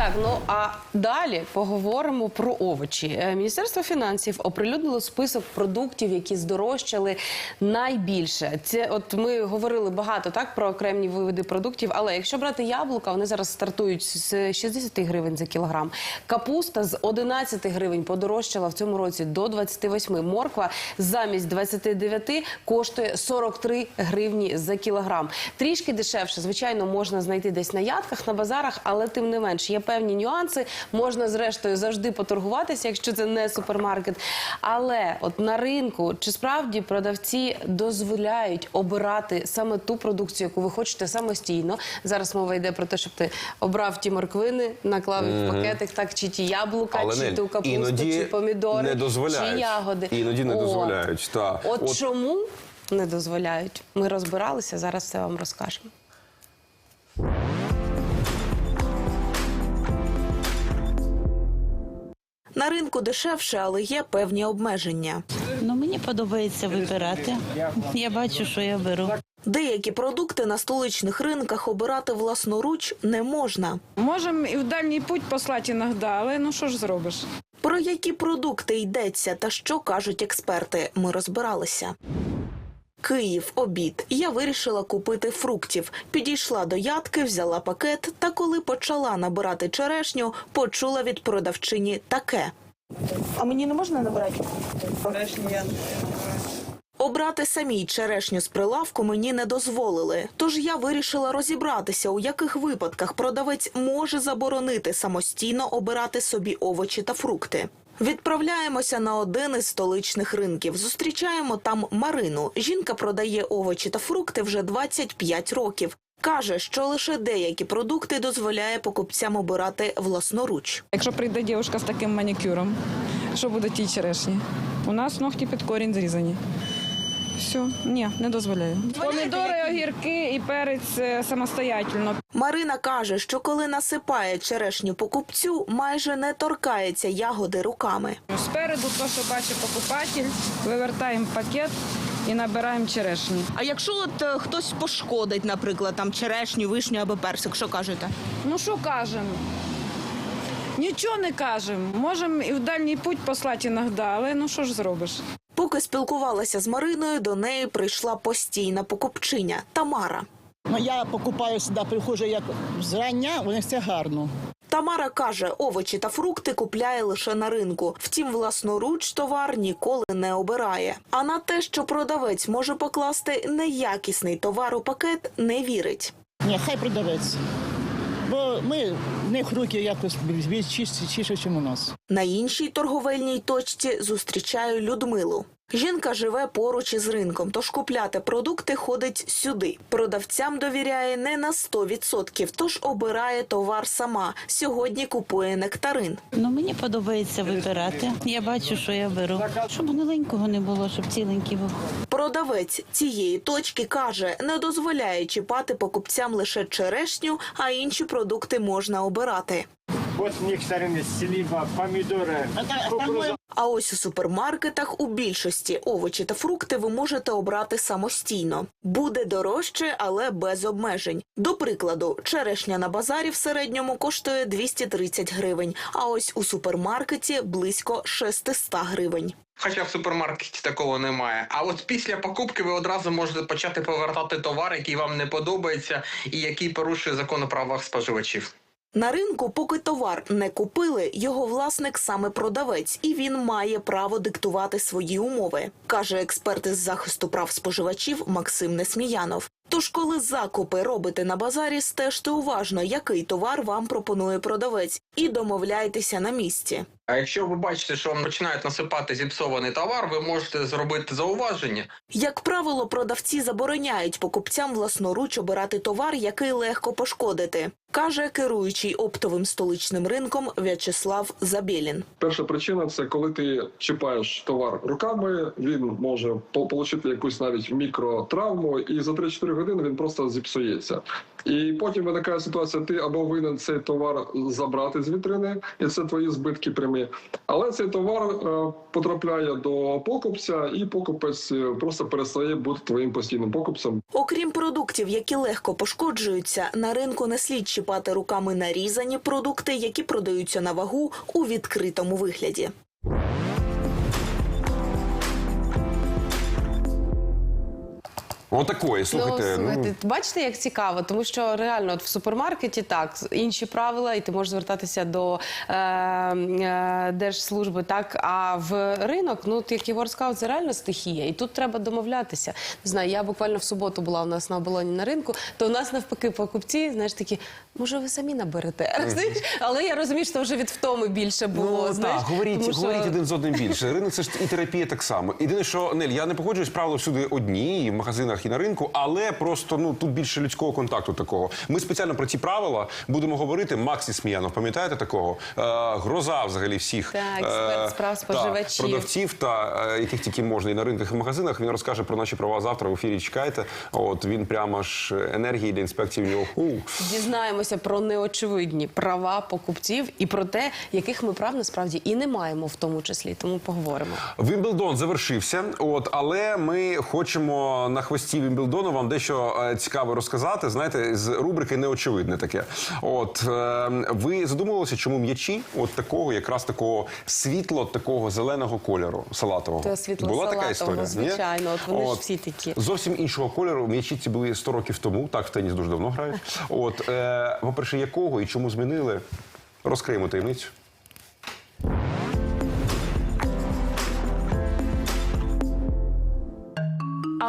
Так, ну а далі поговоримо про овочі. Е, Міністерство фінансів оприлюднило список продуктів, які здорожчали найбільше. Це от ми говорили багато так про окремі види продуктів. Але якщо брати яблука, вони зараз стартують з 60 гривень за кілограм. Капуста з 11 гривень подорожчала в цьому році до 28. Морква замість 29 коштує 43 гривні за кілограм. Трішки дешевше, звичайно, можна знайти десь на ядках, на базарах, але тим не менш є певні нюанси. Можна зрештою завжди поторгуватися, якщо це не супермаркет. Але от на ринку чи справді продавці дозволяють обирати саме ту продукцію, яку ви хочете самостійно. Зараз мова йде про те, щоб ти обрав ті морквини, наклав їх в пакетик, так чи ті яблука, Але, чи ту капусту, іноді чи помідори, не дозволяють. чи ягоди. Іноді не От. дозволяють, та. От, От- чому не дозволяють? Ми розбиралися. Зараз це вам розкажемо. На ринку дешевше, але є певні обмеження. Ну мені подобається вибирати. Я бачу, що я беру. Деякі продукти на столичних ринках обирати власноруч не можна. Можемо і в дальній путь послати іноді, але ну що ж зробиш? Про які продукти йдеться та що кажуть експерти, ми розбиралися. Київ, обід. Я вирішила купити фруктів. Підійшла до ядки, взяла пакет, та коли почала набирати черешню, почула від продавчині таке. А мені не можна набирати? Обрати самій черешню з прилавку мені не дозволили. Тож я вирішила розібратися, у яких випадках продавець може заборонити самостійно обирати собі овочі та фрукти. Відправляємося на один із столичних ринків. Зустрічаємо там Марину. Жінка продає овочі та фрукти вже 25 років. Каже, що лише деякі продукти дозволяє покупцям обирати власноруч. Якщо прийде дівчинка з таким манікюром, що буде ті черешні? У нас ногті під корінь зрізані. Все, ні, не дозволяю. Помідори, огірки і перець е, самостоятельно. Марина каже, що коли насипає черешню покупцю, майже не торкається ягоди руками. Спереду то, що бачить покупатель, вивертаємо пакет і набираємо черешні. А якщо от е, хтось пошкодить, наприклад, там черешню, вишню або персик, що кажете? Ну що кажемо? Нічого не кажемо. Можемо і в дальній путь послати іноді, але ну що ж зробиш? Поки спілкувалася з Мариною, до неї прийшла постійна покупчиня Тамара. Ну, я покупаю сюди, приходжу як зрання, у них все гарно. Тамара каже, овочі та фрукти купляє лише на ринку. Втім, власноруч товар ніколи не обирає. А на те, що продавець може покласти неякісний товар у пакет, не вірить. Ні, хай продавець. Бо ми в них руки якось більш чисті, ніж у нас. На іншій торговельній точці зустрічаю Людмилу. Жінка живе поруч із ринком, тож купляти продукти ходить сюди. Продавцям довіряє не на 100%, тож обирає товар сама. Сьогодні купує нектарин. Ну мені подобається вибирати. Я бачу, що я беру. Щоб гниленького не було, щоб ціленький був. Продавець цієї точки каже, не дозволяє чіпати покупцям лише черешню, а інші продукти можна обирати. Вот нектарины, слива, помидоры, кукуруза. А ось у супермаркетах у більшості овочі та фрукти ви можете обрати самостійно. Буде дорожче, але без обмежень. До прикладу, черешня на базарі в середньому коштує 230 гривень, а ось у супермаркеті близько 600 гривень. Хоча в супермаркеті такого немає. А от після покупки ви одразу можете почати повертати товар, який вам не подобається, і який порушує закон о правах споживачів. На ринку, поки товар не купили, його власник саме продавець, і він має право диктувати свої умови, каже експерт із захисту прав споживачів Максим Несміянов. Тож, коли закупи робите на базарі, стежте уважно, який товар вам пропонує продавець, і домовляйтеся на місці. А якщо ви бачите, що вам починають насипати зіпсований товар, ви можете зробити зауваження. Як правило, продавці забороняють покупцям власноруч обирати товар, який легко пошкодити, каже керуючий оптовим столичним ринком В'ячеслав Забєлін. Перша причина це коли ти чіпаєш товар руками, він може отримати якусь навіть мікротравму, і за 3-4 години він просто зіпсується. І потім виникає ситуація: ти або винен цей товар забрати з вітрини, і це твої збитки прямі, нормі. Але цей товар е, потрапляє до покупця, і покупець е, просто перестає бути твоїм постійним покупцем. Окрім продуктів, які легко пошкоджуються, на ринку не слід чіпати руками нарізані продукти, які продаються на вагу у відкритому вигляді. Отакої, слухайте. ну, ну, слухайте, бачите, як цікаво, тому що реально от в супермаркеті так інші правила, і ти можеш звертатися до е, е, держслужби, так а в ринок, ну як Єгор сказав, це реально стихія, і тут треба домовлятися. Не знаю, я буквально в суботу була у нас на оболоні на ринку, то у нас навпаки покупці, знаєш, такі, може, ви самі наберете, розумієш? але я розумію, що вже від втоми більше було. Ну, знаєш, так, говоріть, тому що- говоріть один з одним більше. Ринок це ж і терапія так само. Єдине, що Нель, я не погоджуюсь, правила всюди одні, і в магазинах, і на ринку, але просто ну тут більше людського контакту такого. Ми спеціально про ці правила будемо говорити. Максі Сміянов, пам'ятаєте такого? Е, гроза взагалі всіх Так, експерт з прав та, продавців та е, яких тільки можна і на ринках і в магазинах. Він розкаже про наші права завтра в ефірі. Чекайте. От він прямо ж енергії для інспекції в нього. Ху. Дізнаємося про неочевидні права покупців і про те, яких ми прав насправді і не маємо в тому числі. Тому поговоримо. Вімблдон завершився, от але ми хочемо на хвості Вімблдону вам дещо е, цікаве розказати. Знаєте, з рубрики неочевидне таке. От е, ви задумувалися, чому м'ячі от такого, якраз такого світло, такого зеленого кольору салатового Та світло була така історія? Звичайно. От вони ж всі такі. зовсім іншого кольору. М'ячі ці були 100 років тому. Так в теніс дуже давно грають. От е, по-перше, якого і чому змінили? Розкриємо таємницю.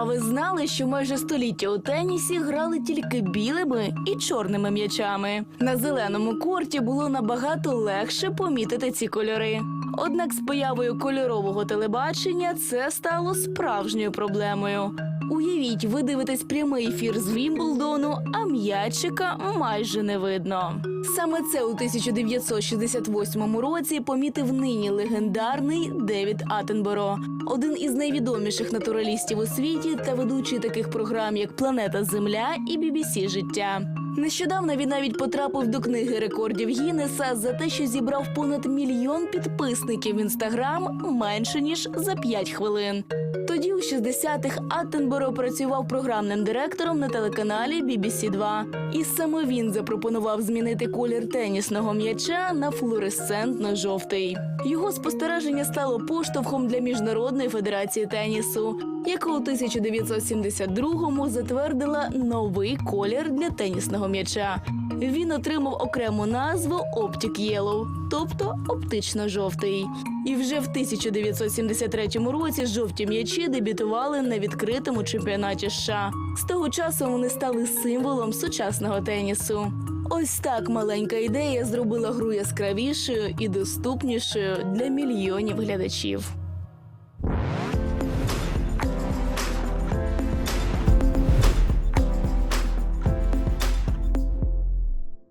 А ви знали, що майже століття у тенісі грали тільки білими і чорними м'ячами. На зеленому корті було набагато легше помітити ці кольори. Однак з появою кольорового телебачення це стало справжньою проблемою. Уявіть, ви дивитесь прямий ефір з Вімблдону, а м'ячика майже не видно. Саме це у 1968 році помітив нині легендарний Девід Аттенборо, один із найвідоміших натуралістів у світі та ведучий таких програм, як Планета Земля і BBC Життя. Нещодавно він навіть потрапив до книги рекордів Гіннеса за те, що зібрав понад мільйон підписників в інстаграм менше ніж за 5 хвилин. Тоді у 60-х Аттенборо працював програмним директором на телеканалі BBC 2. І саме він запропонував змінити колір тенісного м'яча на флуоресцентно-жовтий. Його спостереження стало поштовхом для міжнародної федерації тенісу, яка у 1972-му затвердила новий колір для тенісного м'яча. Він отримав окрему назву Optic Yellow, тобто оптично-жовтий. І вже в 1973 році жовті м'ячі дебютували на відкритому чемпіонаті США. З того часу вони стали символом сучасного тенісу. Ось так маленька ідея зробила гру яскравішою і доступнішою для мільйонів глядачів.